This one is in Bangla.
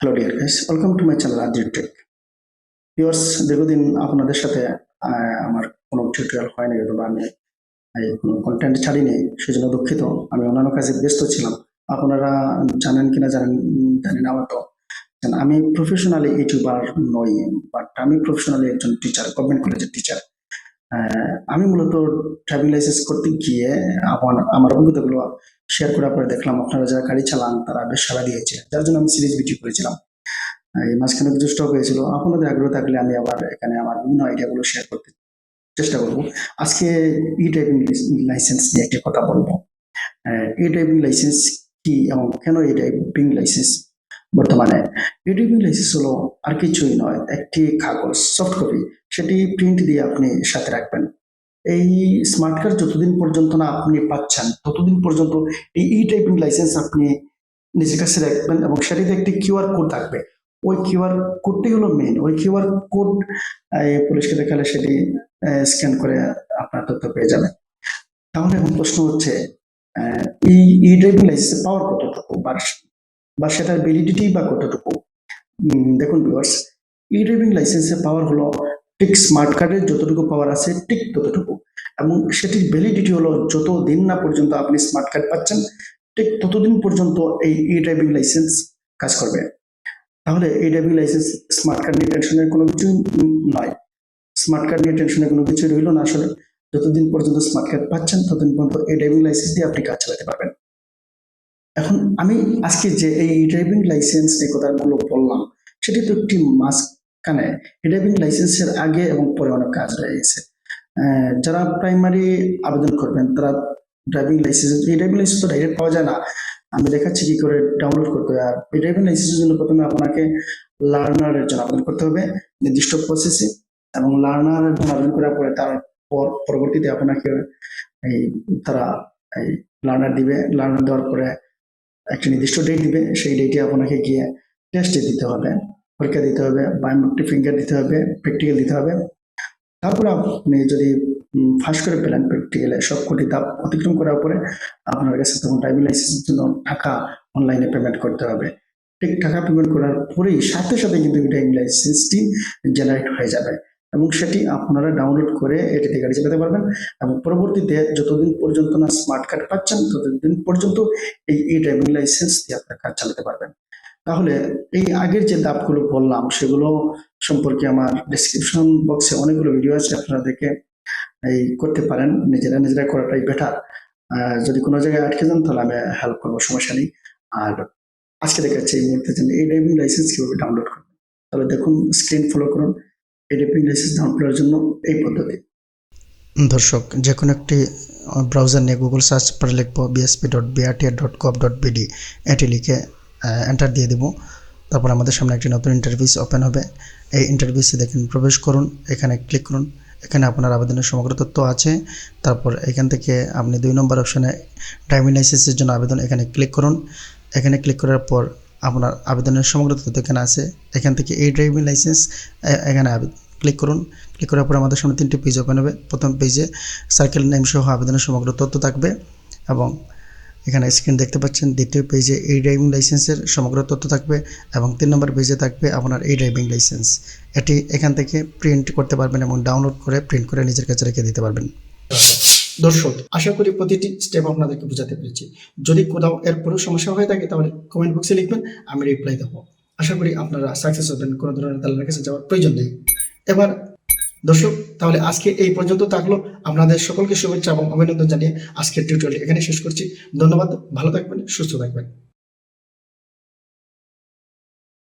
Hello dear guys welcome to my channel আদির টেক ভিউয়ার্স দীর্ঘদিন আপনাদের সাথে আমার কোনো টিউটোরিয়াল হয়নি, অথবা আমি কোনো কন্টেন্ট ছাড়িনি, সেজন্য দুঃখিত। আমি অন্যান্য কাজে ব্যস্ত ছিলাম। আপনারা জানেন কিনা জানেন জানেন আমার তো? আমি প্রফেশনালি ইউটিউবার নই বাট আমি প্রফেশনালি একজন টিচার গভর্নমেন্ট কলেজের টিচার আমি মূলত ট্রাভেল লাইসেন্স করতে গিয়ে, আমার আমার অভিজ্ঞতাগুলো শেয়ার করার পরে দেখলাম। আপনারা যারা গাড়ি চালান, তারা বেশ সাড়া দিয়েছে। যার জন্য আমি সিরিজ ভিডিও করেছিলাম। এই মাঝখানে কিছু স্টক হয়েছিল। আপনাদের আগ্রহ থাকলে আমি আবার এখানে আমার বিভিন্ন আইডিয়াগুলো শেয়ার করতে চেষ্টা করব। আজকে ই ড্রাইভিং লাইসেন্স নিয়ে একটি কথা বলব। ই ড্রাইভিং লাইসেন্স কি এবং কেন ই ড্রাইভিং লাইসেন্স বর্তমানে? ই ড্রাইভিং লাইসেন্স হলো আর কিছুই নয়, একটি কাগজ সফট কপি সেটি প্রিন্ট দিয়ে আপনি সাথে রাখবেন। এই স্মার্ট কার্ড যতদিন পর্যন্ত না আপনি পাচ্ছেন, ততদিন পর্যন্ত এই ই টাইপিং লাইসেন্স আপনি নিজের কাছে রাখবেন এবং সেটিতে একটি কিউআর কোড থাকবে। ওই কিউআর কোডটি হলো মেন ওই কিউআর কোড পুলিশকে দেখালে সেটি স্ক্যান করে আপনার তথ্য পেয়ে যাবে তাহলে এখন প্রশ্ন হচ্ছে এই ই ড্রাইভিং লাইসেন্স পাওয়ার কতটুকু বা সেটার ভ্যালিডিটি বা কতটুকু? দেখুন ভিউয়ার্স ই ড্রাইভিং লাইসেন্সের পাওয়ার হলো ঠিক স্মার্ট কার্ডের যতটুকু পাওয়ার আছে, ঠিক ততটুকু। এবং সেটির ভ্যালিডিটি হলো যত দিন না পর্যন্ত আপনি স্মার্ট কার্ড পাচ্ছেন, ঠিক ততদিন পর্যন্ত এই ই ড্রাইভিং লাইসেন্স কাজ করবে। তাহলে এই ড্রাইভিং লাইসেন্স স্মার্ট কার্ড নিয়ে টেনশনের কোনো কিছু নয়। স্মার্ট কার্ড নিয়ে টেনশনের কোনো কিছু রইল না আসলে। যতদিন পর্যন্ত স্মার্ট কার্ড পাচ্ছেন, ততদিন পর্যন্ত এই ড্রাইভিং লাইসেন্স দিয়ে আপনি কাজ চালাতে পারবেন। এখন আমি আজকে যে এই ড্রাইভিং লাইসেন্স এই কথাগুলো বললাম, সেটি তো একটি মাঝখানে ড্রাইভিং লাইসেন্সের আগে এবং পরে অনেক কাজ রয়ে গেছে যারা প্রাইমারি আবেদন করবেন, তারা ড্রাইভিং লাইসেন্স এই ড্রাইভিং লাইসেন্স তো ডাইরেক্ট পাওয়া যায় না। আমি দেখাচ্ছি কি করে ডাউনলোড করতে হবে আর এই ড্রাইভিং লাইসেন্সের জন্য প্রথমে আপনাকে লার্নারের জন্য আবেদন করতে হবে, নির্দিষ্ট প্রসেসে এবং লার্নারের জন্য আবেদন করার পরে তার পর পরবর্তীতে আপনাকে এই তারা এই লার্নার দিবে। লার্নার দেওয়ার পরে একটা নির্দিষ্ট ডেট দিবে। সেই ডেটে আপনাকে গিয়ে টেস্টে দিতে হবে। পরীক্ষা দিতে হবে বায়োমেট্রিক ফিঙ্গার দিতে হবে প্র্যাকটিক্যাল দিতে হবে। তারপরে আপনি যদি ফার্স্ট করে পেলেন প্র্যাকটিক্যালে সব কোটি ধাপ অতিক্রম করার পরে আপনার কাছে তখন ড্রাইভিং লাইসেন্সের জন্য টাকা অনলাইনে পেমেন্ট করতে হবে। ঠিক টাকা পেমেন্ট করার পরেই সাথে সাথে কিন্তু ড্রাইভিং লাইসেন্সটি জেনারেট হয়ে যাবে এবং সেটি আপনারা ডাউনলোড করে এটিতে গাড়ি চালাতে পারবেন এবং পরবর্তীতে যতদিন পর্যন্ত না স্মার্ট কার্ড পাচ্ছেন, ততদিন পর্যন্ত এই ই ড্রাইভিং লাইসেন্স দিয়ে আপনার কাজ চালাতে পারবেন। তাহলে এই আগের যে ধাপগুলো বললাম, সেগুলো সম্পর্কে আমার ডিসক্রিপশন বক্সে অনেকগুলো ভিডিও আছে, আপনারা দেখে এই করতে পারেন। নিজেরা নিজেরা করাটাই বেটার যদি কোনো জায়গায় আটকে যান, তাহলে আমি হেল্প করব, সমস্যা নেই। আর আজকে দেখাচ্ছি এই মুহূর্তে এই ড্রাইভিং লাইসেন্স কীভাবে ডাউনলোড করবেন। তাহলে দেখুন স্ক্রিন ফলো করুন। এই ড্রাইভিং লাইসেন্স ডাউনলোডের জন্য এই পদ্ধতি। দর্শক, যে কোনো একটি ব্রাউজার নিয়ে গুগল সার্চ করে লিখব BSP dot BRTA dot gov dot BD এটি লিখে এন্টার দিয়ে দেবো। তারপর আমাদের সামনে একটি নতুন ইন্টারভিউস ওপেন হবে। এই ইন্টারভিউসে দেখেন প্রবেশ করুন, এখানে ক্লিক করুন। এখানে আপনার আবেদনের সমগ্র তথ্য আছে। তারপর এখান থেকে আপনি দুই নম্বর অপশানে ড্রাইভিং লাইসেন্সের জন্য আবেদন এখানে ক্লিক করুন। এখানে ক্লিক করার পর আপনার আবেদনের সমগ্র তথ্য এখানে আছে। এখান থেকে এই ড্রাইভিং লাইসেন্স এখানে ক্লিক করুন। ক্লিক করার পর আমাদের সামনে তিনটি পেজ ওপেন হবে। প্রথম পেজে সার্কেল নেম সহ আবেদনের সমগ্র তথ্য থাকবে এবং এখানে স্ক্রিন দেখতে পাচ্ছেন। দ্বিতীয় পেজে এই ড্রাইভিং লাইসেন্সের সমগ্র তথ্য থাকবে এবং তিন নম্বর পেজে থাকবে আপনার এই ড্রাইভিং লাইসেন্স এটি এখান থেকে প্রিন্ট করতে পারবেন এবং ডাউনলোড করে প্রিন্ট করে নিজের কাছে রেখে দিতে পারবেন। দর্শক, আশা করি প্রতিটি স্টেপ আপনাদেরকে বোঝাতে পেরেছি। যদি কোথাও এরপরেও সমস্যা হয়ে থাকে তাহলে কমেন্ট বক্সে লিখবেন, আমি রিপ্লাই দেবো। আশা করি আপনারা সাকসেস হবেন, কোনো ধরনের দালালের কাছে যাওয়ার প্রয়োজন নেই। এবার দর্শক, তাহলে আজকে এই পর্যন্ত থাকল। আপনাদের সকলকে শুভেচ্ছা এবং অভিনন্দন জানিয়ে আজকের টিউটোরিয়াল এখানে শেষ করছি। ধন্যবাদ, ভালো থাকবেন, সুস্থ থাকবেন।